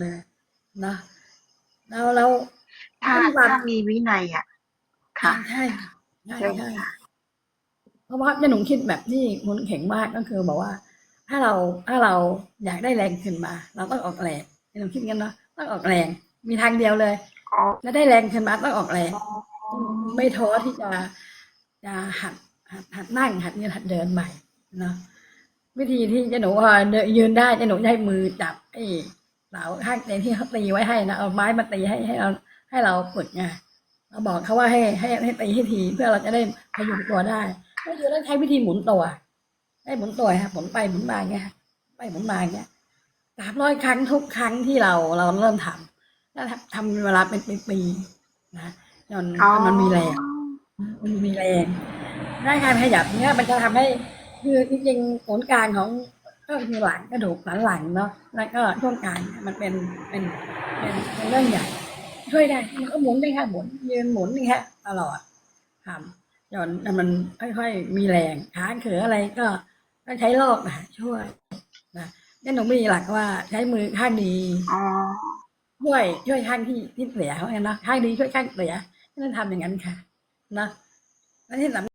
เลยนะแล้วเราถ้าต้องความถ้ามีวินัยอะ ค่ะใช่ค่ะใช่ใช่ใช่ค่ะเพราะว่าเจ้าหนุ่มคิดแบบที่คุณเข่งมากก็คือบอกว่า ถ้าเราถ้าเราอยากได้แรงขึ้นมา เราต้องออกแรงเจ้าหนุ่มคิดงั้นเนาะต้องออกแรง มีทางเดียวเลยอ๋อจะได้แรงขึ้นมาต้องออกแรงไม่ท้อที่จะจะหัดหัดหัดนั่งหัดยืนหัดเดินใหม่เนาะวิธีที่เจะหนูว่าเดินยืนได้เจะหนูใช้มือจับไอ้ เสาข้างเตียงที่เขาตีไว้ให้นะเอาไม้มาตีให้ให้เราให้เราฝึกไงเราบอกเขาว่าให้ให้ให้ตีให้ทีเพื่อเราจะได้พยุงตัวได้ก็คือต้องใช้วิธีหมุนตัวให้หมุนตัวฮะหมุนไปหมุนมาอย่างเงี้ยไปหมุนมาอย่างเงี้ยสามร้อยครั้งทุกครั้งที่เราเราเริ่มทำแล้วทำเวลาเป็นปีๆนะจนอ๋อจนมันมีแรงมันมีแรงร่างกายขยับเนี้ยมันจะทำให้คือจริงๆผลกลางของ ก็คือหลังกระดูกสันหลังเนาะแล้วก็ช่วงกางเนี่ยมันเป็นเป็นเป็นเป็นเรื่องใหญ่ ช่วยได้มันก็หมุนได้ค่ะหมุนยืนหมุนนี่ค่ะตลอดทำจนมันค่อยๆมีแรงขาเขืออะไรก็ก็ใช้ลอกนะช่วยนะนี่หนูมีหลักว่าใช้มือข้างดีช่วยช่วยข้างที่ที่เสียเขาไงเนาะข้างดีช่วยข้างเสียนั่นทำอย่างนั้นค่ะนะและที่สำ